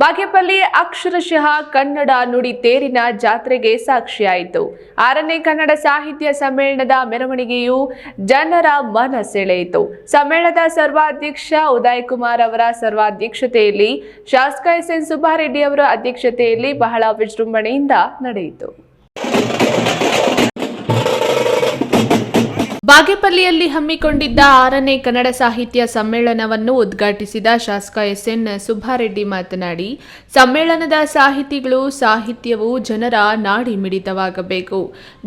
ಬಾಗೇಪಲ್ಲಿ ಅಕ್ಷರಶಃ ಕನ್ನಡ ನುಡಿ ತೇರಿನ ಜಾತ್ರೆಗೆ ಸಾಕ್ಷಿಯಾಯಿತು. ಆರನೇ ಕನ್ನಡ ಸಾಹಿತ್ಯ ಸಮ್ಮೇಳನದ ಮೆರವಣಿಗೆಯು ಜನರ ಮನ ಸೆಳೆಯಿತು ಸಮ್ಮೇಳನದ ಸರ್ವಾಧ್ಯಕ್ಷ ಉದಯ್ ಕುಮಾರ್ ಅವರ ಸರ್ವಾಧ್ಯಕ್ಷತೆಯಲ್ಲಿ, ಶಾಸಕ ಎಸ್ ಎನ್ ಸುಬ್ಬಾರೆಡ್ಡಿ ಅವರ ಅಧ್ಯಕ್ಷತೆಯಲ್ಲಿ ಬಹಳ ವಿಜೃಂಭಣೆಯಿಂದ ನಡೆಯಿತು. ಬಾಗೇಪಲ್ಲಿಯಲ್ಲಿ ಹಮ್ಮಿಕೊಂಡಿದ್ದ ಆರನೇ ಕನ್ನಡ ಸಾಹಿತ್ಯ ಸಮ್ಮೇಳನವನ್ನು ಉದ್ಘಾಟಿಸಿದ ಶಾಸಕ ಎಸ್ಎನ್ ಸುಬ್ಬಾರೆಡ್ಡಿ ಮಾತನಾಡಿ, ಸಮ್ಮೇಳನದ ಸಾಹಿತಿಗಳು ಸಾಹಿತ್ಯವು ಜನರ ನಾಡಿ ಮಿಡಿತವಾಗಬೇಕು.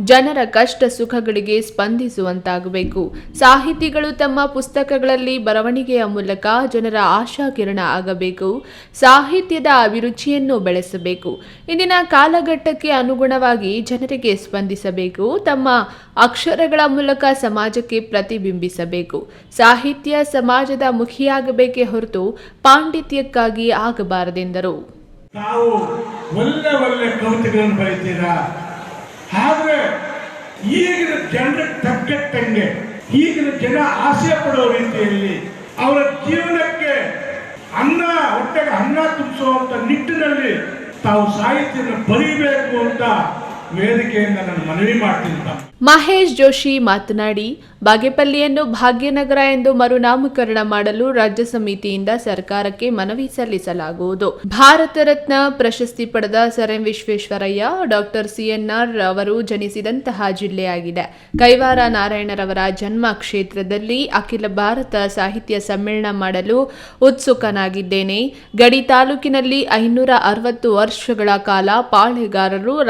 ಜನರ ಕಷ್ಟ ಸುಖಗಳಿಗೆ ಸ್ಪಂದಿಸುವಂತಾಗಬೇಕು. ಸಾಹಿತಿಗಳು ತಮ್ಮ ಪುಸ್ತಕಗಳಲ್ಲಿ ಬರವಣಿಗೆಯ ಮೂಲಕ ಜನರ ಆಶಾಕಿರಣ ಆಗಬೇಕು. ಸಾಹಿತ್ಯದ ಅಭಿರುಚಿಯನ್ನು ಬೆಳೆಸಬೇಕು. ಇಂದಿನ ಕಾಲಘಟ್ಟಕ್ಕೆ ಅನುಗುಣವಾಗಿ ಜನರಿಗೆ ಸ್ಪಂದಿಸಬೇಕು. ತಮ್ಮ ಅಕ್ಷರಗಳ ಮೂಲಕ ಸಮಾಜಕ್ಕೆ ಪ್ರತಿಬಿಂಬಿಸಬೇಕು. ಸಾಹಿತ್ಯ ಸಮಾಜದ ಮುಖಿಯಾಗಬೇಕೇ ಹೊರತು ಪಾಂಡಿತ್ಯಕ್ಕಾಗಿ ಆಗಬಾರದೆಂದರು. ತಾವು ಒಳ್ಳೆ ಒಳ್ಳೆ ಕವಿತೆಗಳನ್ನು ಬರೀತೀರಾ? ಆದ್ರೆ ಈಗಿನ ಜನರ ತಕ್ಕಟ್ಟಂಗೆ ಈಗಿನ ಜನ ಆಸೆ ಪಡೋ ರೀತಿಯಲ್ಲಿ ಅವರ ಜೀವನಕ್ಕೆ ಅನ್ನ, ಹೊಟ್ಟೆಗೆ ಅನ್ನ ತುಂಬಿಸುವಂತ ನಿಟ್ಟಿನಲ್ಲಿ ತಾವು ಸಾಹಿತ್ಯನ ಬರೀಬೇಕು ಅಂತ ವೇದಿಕೆಯಿಂದ ಮನವಿ ಮಾಡ್ತೀನಿ ಮಹೇಶ್ ಜೋಶಿ ಮಾತನಾಡಿ, ಬಾಗೇಪಲ್ಲಿಯನ್ನು ಭಾಗ್ಯನಗರ ಎಂದು ಮರುನಾಮಕರಣ ಮಾಡಲು ರಾಜ್ಯ ಸಮಿತಿಯಿಂದ ಸರ್ಕಾರಕ್ಕೆ ಮನವಿ ಸಲ್ಲಿಸಲಾಗುವುದು. ಭಾರತ ರತ್ನ ಪ್ರಶಸ್ತಿ ಪಡೆದ sir M Visvesvaraya, doctor C N R ಅವರು ಜನಿಸಿದಂತಹ ಜಿಲ್ಲೆಯಾಗಿದೆ. ಕೈವಾರ ನಾರಾಯಣರವರ ಜನ್ಮ ಕ್ಷೇತ್ರದಲ್ಲಿ ಅಖಿಲ ಭಾರತ ಸಾಹಿತ್ಯ ಸಮ್ಮೇಳನ ಮಾಡಲು ಉತ್ಸುಕನಾಗಿದ್ದೇನೆ. ಗಡಿ ತಾಲೂಕಿನಲ್ಲಿ ಐನೂರ ಅರವತ್ತು ವರ್ಷಗಳ ಕಾಲ ಪಾಳೆಗಾರರು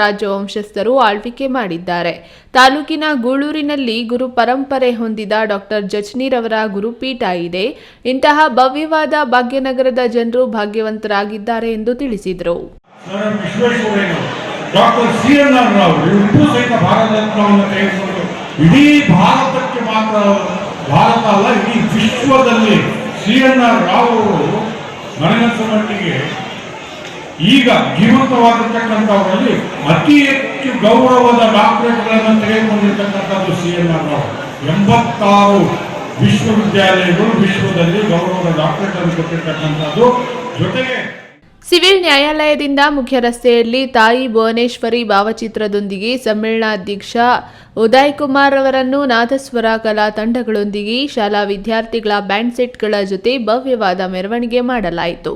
ರಾಜವಂಶಸ್ಥರು ಆಳ್ವಿಕೆ ಮಾಡಿದ್ದಾರೆ. ತಾಲೂಕಿನ ಗೂಳೂರಿನಲ್ಲಿ ಗುರು ಪರಂಪರೆ ಹೊಂದಿದ ಡಾಕ್ಟರ್ ಜಚ್ನೀರವರ ಗುರುಪೀಠ ಇದೆ. ಇಂತಹ ಭವ್ಯವಾದ ಭಾಗ್ಯನಗರದ ಜನರು ಭಾಗ್ಯವಂತರಾಗಿದ್ದಾರೆ ಎಂದು ತಿಳಿಸಿದರು. Doctor C N R Rao ಇಬ್ಬರು ಸಹಿತ ಭಾರತ ರತ್ನವನ್ನು ತೆಗೆದುಕೊಂಡು ಇಡೀ ಭಾರತಕ್ಕೆ ಮಾತ್ರ ಭಾರತ ಅಲ್ಲ, ಇಡೀ ವಿಶ್ವದಲ್ಲಿ ಸಿ ಎನ್ ಆರ್ ರಾವ್ ಅವರು ನನಗನ್ಸ ಮಟ್ಟಿಗೆ ಈಗ ಜೀವಂತವಾಗಿರ್ತಕ್ಕಂಥವರಲ್ಲಿ ಅತಿ ಹೆಚ್ಚು ಗೌರವದ ಡಾಕ್ಟರೇಟ್ಗಳನ್ನು ತೆಗೆದುಕೊಂಡಿರ್ತಕ್ಕಂಥದ್ದು ಸಿ ಎನ್ ಆರ್ ರಾವ್. ಎಂಬತ್ತಾರು ವಿಶ್ವವಿದ್ಯಾಲಯಗಳು ವಿಶ್ವದಲ್ಲಿ ಗೌರವದ ಡಾಕ್ಟರೇಟ್ ಅನ್ನು ಕೊಟ್ಟಿರ್ತಕ್ಕಂಥದ್ದು. ಜೊತೆಗೆ ಸಿವಿಲ್ ನ್ಯಾಯಾಲಯದಿಂದ ಮುಖ್ಯ ರಸ್ತೆಯಲ್ಲಿ ತಾಯಿ ಭುವನೇಶ್ವರಿ ಭಾವಚಿತ್ರದೊಂದಿಗೆ ಸಮ್ಮೇಳನಾಧ್ಯಕ್ಷ ಉದಯ್ ಕುಮಾರ್ ಅವರನ್ನು ನಾದಸ್ವರ ಕಲಾ ತಂಡಗಳೊಂದಿಗೆ ಶಾಲಾ ವಿದ್ಯಾರ್ಥಿಗಳ ಬ್ಯಾಂಡ್ ಸೆಟ್ಗಳ ಜೊತೆ ಭವ್ಯವಾದ ಮೆರವಣಿಗೆ ಮಾಡಲಾಯಿತು.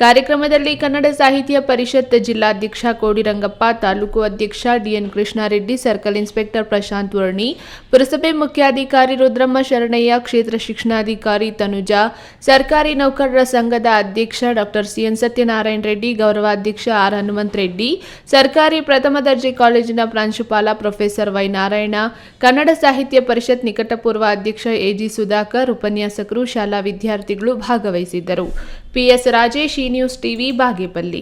ಕಾರ್ಯಕ್ರಮದಲ್ಲಿ ಕನ್ನಡ ಸಾಹಿತ್ಯ ಪರಿಷತ್ ಜಿಲ್ಲಾಧ್ಯಕ್ಷ ಕೋಡಿರಂಗಪ್ಪ, ತಾಲೂಕು ಅಧ್ಯಕ್ಷ D N Krishnareddy, circle inspector Prashanth Varni, ಪುರಸಭೆ ಮುಖ್ಯಾಧಿಕಾರಿ ರುದ್ರಮ್ಮ ಶರಣಯ್ಯ, ಕ್ಷೇತ್ರ ಶಿಕ್ಷಣಾಧಿಕಾರಿ ತನುಜಾ, ಸರ್ಕಾರಿ ನೌಕರರ ಸಂಘದ ಅಧ್ಯಕ್ಷ ಡಾಕ್ಟರ್ ಸಿಎನ್ ಸತ್ಯನಾರಾಯಣ ರೆಡ್ಡಿ, ಗೌರವಾಧ್ಯಕ್ಷ ಆರ್ ಹನುಮಂತ್ ರೆಡ್ಡಿ, ಸರ್ಕಾರಿ ಪ್ರಥಮ ದರ್ಜೆ ಕಾಲೇಜಿನ ಪ್ರಾಂಶುಪಾಲ ಪ್ರೊಫೆಸರ್ ವೈ ನಾರಾಯಣ ಕನ್ನಡ ಸಾಹಿತ್ಯ ಪರಿಷತ್ ನಿಕಟಪೂರ್ವ ಅಧ್ಯಕ್ಷ ಎಜಿ ಸುಧಾಕರ್, ಉಪನ್ಯಾಸಕರು, ಶಾಲಾ ವಿದ್ಯಾರ್ಥಿಗಳು ಭಾಗವಹಿಸಿದ್ದರು. P S Rajesh news TV Bagepalli.